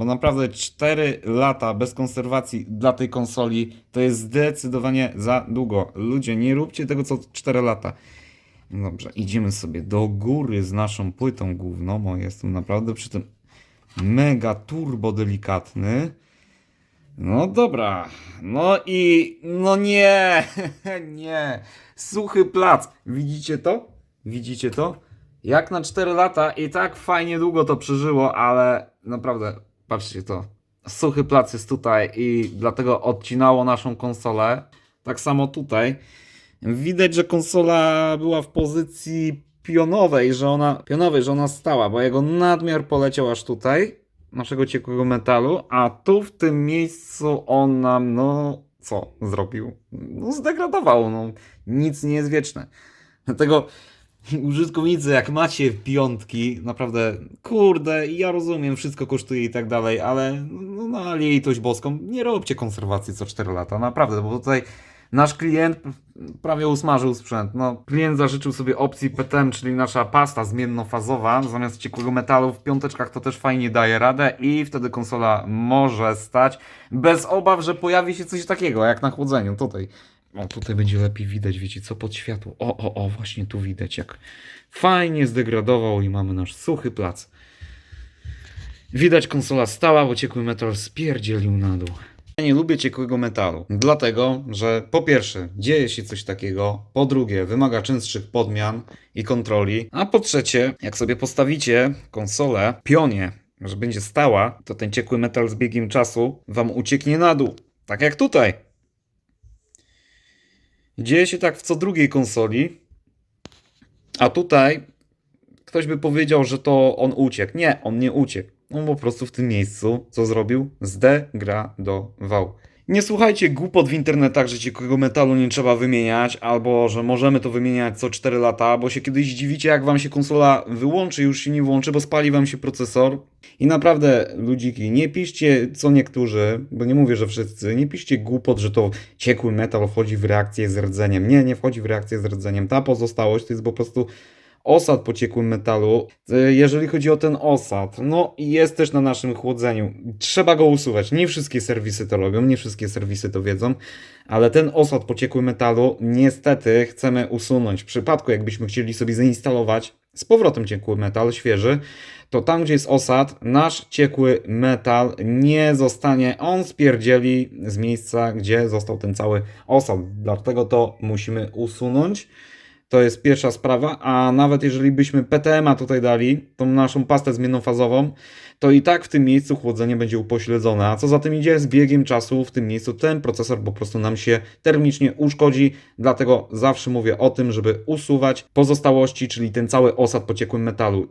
bo naprawdę 4 lata bez konserwacji dla tej konsoli to jest zdecydowanie za długo. Ludzie, nie róbcie tego co 4 lata. Dobrze, idziemy sobie do góry z naszą płytą główną, bo jestem naprawdę przy tym mega turbo delikatny. No dobra, no i no nie, nie, suchy plac. Widzicie to? Widzicie to? Jak na 4 lata i tak fajnie długo to przeżyło, ale naprawdę, patrzcie to. Suchy plac jest tutaj i dlatego odcinało naszą konsolę. Tak samo tutaj. Widać, że konsola była w pozycji pionowej, że ona, pionowej, że ona stała, bo jego nadmiar poleciał aż tutaj, naszego ciekłego metalu, a tu w tym miejscu on nam, no, co zrobił? No, zdegradował, no, nic nie jest wieczne. Dlatego użytkownicy, jak macie piątki, naprawdę, kurde, ja rozumiem, wszystko kosztuje i tak dalej, ale no, na litość boską, nie róbcie konserwacji co 4 lata, naprawdę, bo tutaj nasz klient prawie usmażył sprzęt. No, klient zażyczył sobie opcji PTM, czyli nasza pasta zmiennofazowa, zamiast ciekłego metalu w piąteczkach to też fajnie daje radę i wtedy konsola może stać bez obaw, że pojawi się coś takiego jak na chłodzeniu tutaj. O, tutaj będzie lepiej widać, wiecie co, pod światło. O, o, o, właśnie tu widać, jak fajnie zdegradował i mamy nasz suchy plac. Widać konsola stała, bo ciekły metal spierdzielił na dół. Ja nie lubię ciekłego metalu, dlatego, że po pierwsze dzieje się coś takiego, po drugie wymaga częstszych podmian i kontroli, a po trzecie, jak sobie postawicie konsolę pionie, że będzie stała, to ten ciekły metal z biegiem czasu wam ucieknie na dół. Tak jak tutaj. Dzieje się tak w co drugiej konsoli, a tutaj ktoś by powiedział, że to on uciekł. Nie, on nie uciekł. On po prostu w tym miejscu, co zrobił? Zdegradował. Nie słuchajcie głupot w internetach, że ciekłego metalu nie trzeba wymieniać, albo że możemy to wymieniać co 4 lata, bo się kiedyś zdziwicie, jak wam się konsola wyłączy, już się nie włączy, bo spali wam się procesor. I naprawdę, ludziki, nie piszcie co niektórzy, bo nie mówię, że wszyscy, nie piszcie głupot, że to ciekły metal wchodzi w reakcję z rdzeniem. Nie, nie wchodzi w reakcję z rdzeniem. Ta pozostałość to jest po prostu osad po ciekłym metalu. Y, Jeżeli chodzi o ten osad, no jest też na naszym chłodzeniu. Trzeba go usuwać. Nie wszystkie serwisy to robią, nie wszystkie serwisy to wiedzą, ale ten osad po ciekłym metalu niestety chcemy usunąć. W przypadku jakbyśmy chcieli sobie zainstalować z powrotem ciekły metal, świeży, to tam, gdzie jest osad, nasz ciekły metal nie zostanie, on spierdzieli z miejsca, gdzie został ten cały osad. Dlatego to musimy usunąć. To jest pierwsza sprawa, a nawet jeżeli byśmy PTM-a tutaj dali, tą naszą pastę zmiennofazową, to i tak w tym miejscu chłodzenie będzie upośledzone. A co za tym idzie, z biegiem czasu w tym miejscu ten procesor po prostu nam się termicznie uszkodzi. Dlatego zawsze mówię o tym, żeby usuwać pozostałości, czyli ten cały osad po ciekłym metalu.